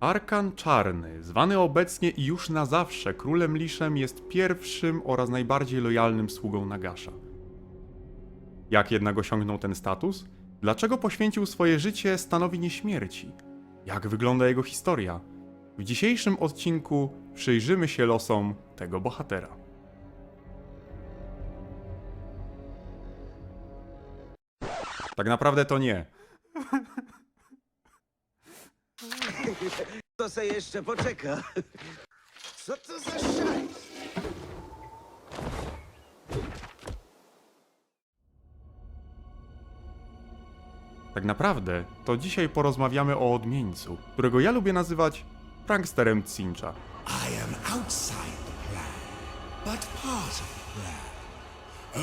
Arkan Czarny, zwany obecnie i już na zawsze królem Liszem, jest pierwszym oraz najbardziej lojalnym sługą Nagasza. Jak jednak osiągnął ten status? Dlaczego poświęcił swoje życie stanowi śmierci? Jak wygląda jego historia? W dzisiejszym odcinku przyjrzymy się losom tego bohatera. Tak naprawdę to nie. To se jeszcze poczeka. Co to za szajs? Tak naprawdę to dzisiaj porozmawiamy o odmieńcu, którego ja lubię nazywać pranksterem Cincha. I am outside the plan, but part of the plan.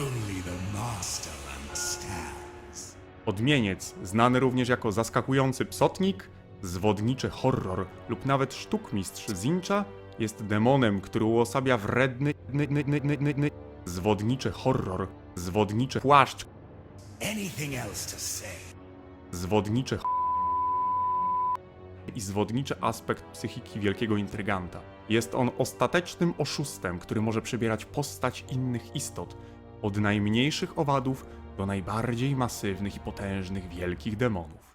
Only the master understands. Odmieniec, znany również jako zaskakujący psotnik, zwodniczy horror lub nawet sztukmistrz Zincha, jest demonem, który uosabia wredny ny, ny, ny, ny, ny, ny, zwodniczy horror, zwodniczy płaszcz, Anything else to say? zwodniczy i zwodniczy aspekt psychiki wielkiego intryganta. Jest on ostatecznym oszustem, który może przybierać postać innych istot, od najmniejszych owadów do najbardziej masywnych i potężnych wielkich demonów.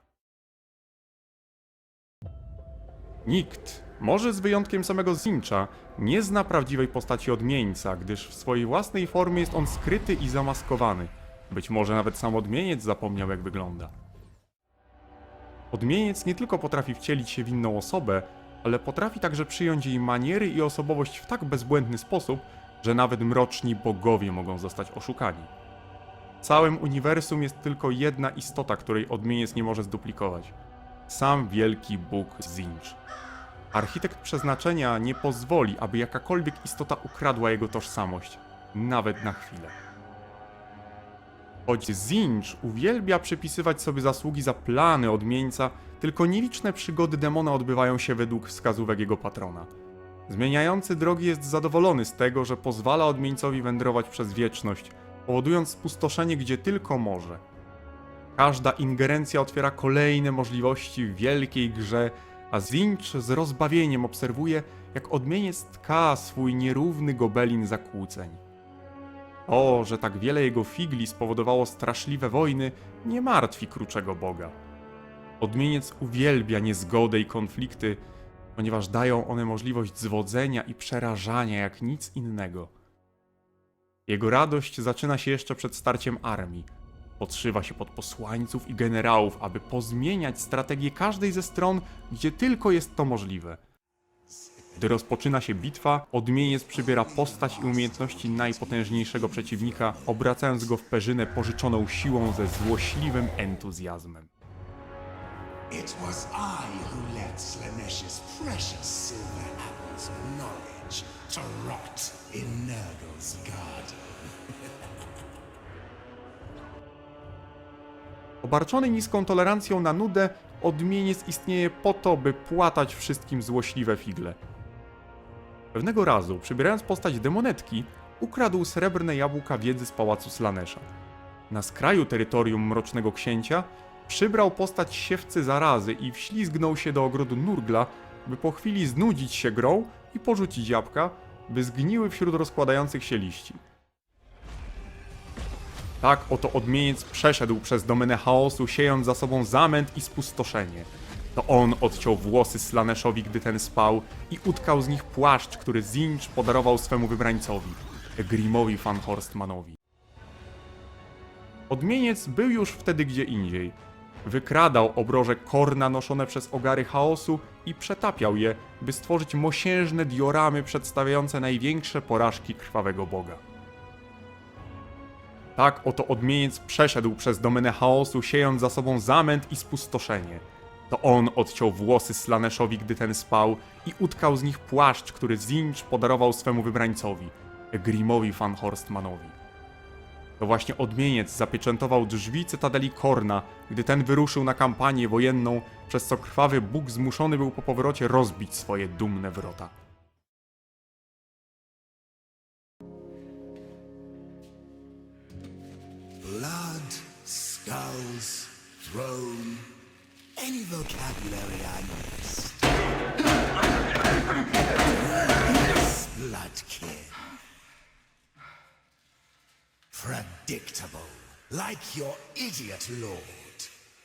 Nikt, może z wyjątkiem samego Zincha, nie zna prawdziwej postaci odmieńca, gdyż w swojej własnej formie jest on skryty i zamaskowany. Być może nawet sam odmieniec zapomniał jak wygląda. Odmieniec nie tylko potrafi wcielić się w inną osobę, ale potrafi także przyjąć jej maniery i osobowość w tak bezbłędny sposób, że nawet mroczni bogowie mogą zostać oszukani. W całym uniwersum jest tylko jedna istota, której odmieniec nie może zduplikować. Sam wielki Bóg Zinch. Architekt przeznaczenia nie pozwoli, aby jakakolwiek istota ukradła jego tożsamość, nawet na chwilę. Choć Zinch uwielbia przypisywać sobie zasługi za plany odmieńca, tylko nieliczne przygody demona odbywają się według wskazówek jego patrona. Zmieniający drogi jest zadowolony z tego, że pozwala odmieńcowi wędrować przez wieczność, powodując spustoszenie gdzie tylko może. Każda ingerencja otwiera kolejne możliwości w wielkiej grze, a Zinch z rozbawieniem obserwuje, jak odmieniec tka swój nierówny gobelin zakłóceń. O, że tak wiele jego figli spowodowało straszliwe wojny, nie martwi kruczego boga. Odmieniec uwielbia niezgodę i konflikty, ponieważ dają one możliwość zwodzenia i przerażania jak nic innego. Jego radość zaczyna się jeszcze przed starciem armii. Podszywa się pod posłańców i generałów, aby pozmieniać strategię każdej ze stron, gdzie tylko jest to możliwe. Gdy rozpoczyna się bitwa, odmieniec przybiera postać i umiejętności najpotężniejszego przeciwnika, obracając go w perzynę pożyczoną siłą ze złośliwym entuzjazmem. It was I who left Slanesh's precious silver apples of knowledge to rot in Nurgle's garden. Obarczony niską tolerancją na nudę, odmieniec istnieje po to, by płatać wszystkim złośliwe figle. Pewnego razu, przybierając postać demonetki, ukradł srebrne jabłka wiedzy z pałacu Slanesha. Na skraju terytorium Mrocznego Księcia przybrał postać siewcy zarazy i wślizgnął się do ogrodu Nurgla, by po chwili znudzić się grą i porzucić jabłka, by zgniły wśród rozkładających się liści. Tak oto odmieniec przeszedł przez domenę chaosu, siejąc za sobą zamęt i spustoszenie. To on odciął włosy Slaneszowi, gdy ten spał i utkał z nich płaszcz, który Zinch podarował swemu wybrańcowi, Grimowi van Horstmanowi. Odmieniec był już wtedy gdzie indziej. Wykradał obroże korna noszone przez ogary chaosu i przetapiał je, by stworzyć mosiężne dioramy przedstawiające największe porażki krwawego boga. Tak oto odmieniec przeszedł przez domenę chaosu, siejąc za sobą zamęt i spustoszenie. To on odciął włosy Slaneszowi, gdy ten spał i utkał z nich płaszcz, który Zinch podarował swemu wybrańcowi, Grimowi van Horstmanowi. To właśnie odmieniec zapieczętował drzwi cytadeli Korna, gdy ten wyruszył na kampanię wojenną, przez co krwawy Bóg zmuszony był po powrocie rozbić swoje dumne wrota. Skulls, throne, any vocabulary I missed. Bloodkin. Predictable, like your idiot lord.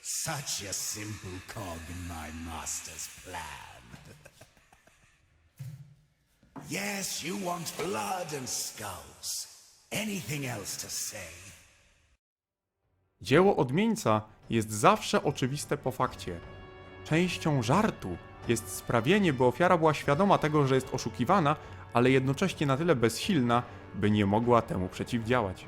Such a simple cog in my master's plan. yes, you want blood and skulls. Anything else to say? Dzieło odmieńca jest zawsze oczywiste po fakcie. Częścią żartu jest sprawienie, by ofiara była świadoma tego, że jest oszukiwana, ale jednocześnie na tyle bezsilna, by nie mogła temu przeciwdziałać.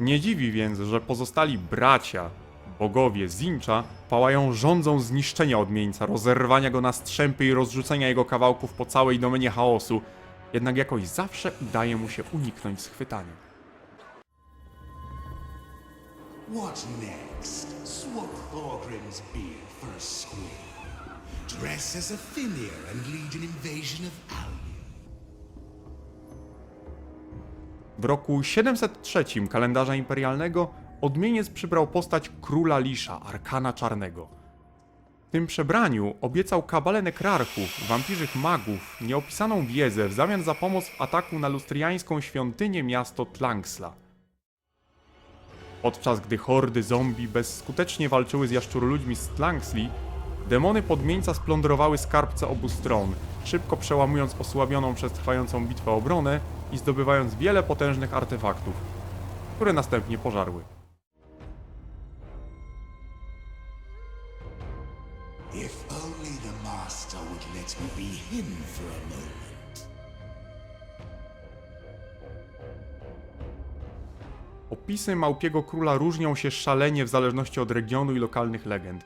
Nie dziwi więc, że pozostali bracia, bogowie Zincha, pałają rządzą zniszczenia odmieńca, rozerwania go na strzępy i rozrzucenia jego kawałków po całej domenie chaosu, jednak jakoś zawsze udaje mu się uniknąć schwytania. What next? Swap Thorgrim's beard for a squid. Dress as a Fimir and lead an invasion of. W roku 703 kalendarza imperialnego odmieniec przybrał postać króla Lisza, Arkana Czarnego. W tym przebraniu obiecał kabalę nekrarchów, wampirzych magów, nieopisaną wiedzę w zamian za pomoc w ataku na lustriańską świątynię miasto Tlangsla. Podczas gdy hordy zombie bezskutecznie walczyły z jaszczuroludźmi z Tlangsli, demony podmieńca splądrowały skarbce obu stron, szybko przełamując osłabioną przez trwającą bitwę obronę i zdobywając wiele potężnych artefaktów, które następnie pożarły. If only the Master would let me be him for a moment. Opisy Małpiego Króla różnią się szalenie w zależności od regionu i lokalnych legend.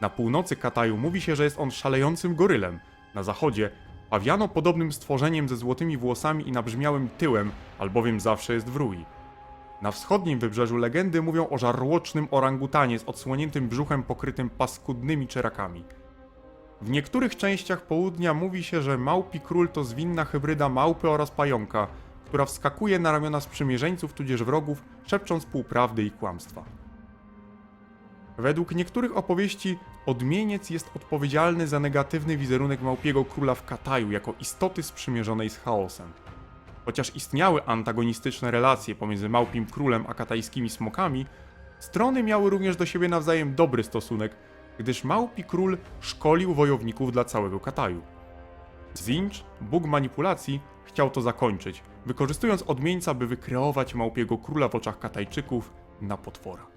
Na północy Kataju mówi się, że jest on szalejącym gorylem, na zachodzie pawiano podobnym stworzeniem ze złotymi włosami i nabrzmiałym tyłem, albowiem zawsze jest w rui. Na wschodnim wybrzeżu legendy mówią o żarłocznym orangutanie z odsłoniętym brzuchem pokrytym paskudnymi czerakami. W niektórych częściach południa mówi się, że Małpi Król to zwinna hybryda małpy oraz pająka, która wskakuje na ramiona sprzymierzeńców tudzież wrogów, szepcząc półprawdy i kłamstwa. Według niektórych opowieści odmieniec jest odpowiedzialny za negatywny wizerunek Małpiego Króla w Kataju jako istoty sprzymierzonej z chaosem. Chociaż istniały antagonistyczne relacje pomiędzy Małpim Królem a katajskimi smokami, strony miały również do siebie nawzajem dobry stosunek, gdyż Małpi Król szkolił wojowników dla całego Kataju. Zinch, bóg manipulacji, chciał to zakończyć, wykorzystując odmieńca, by wykreować Małpiego Króla w oczach Katajczyków na potwora.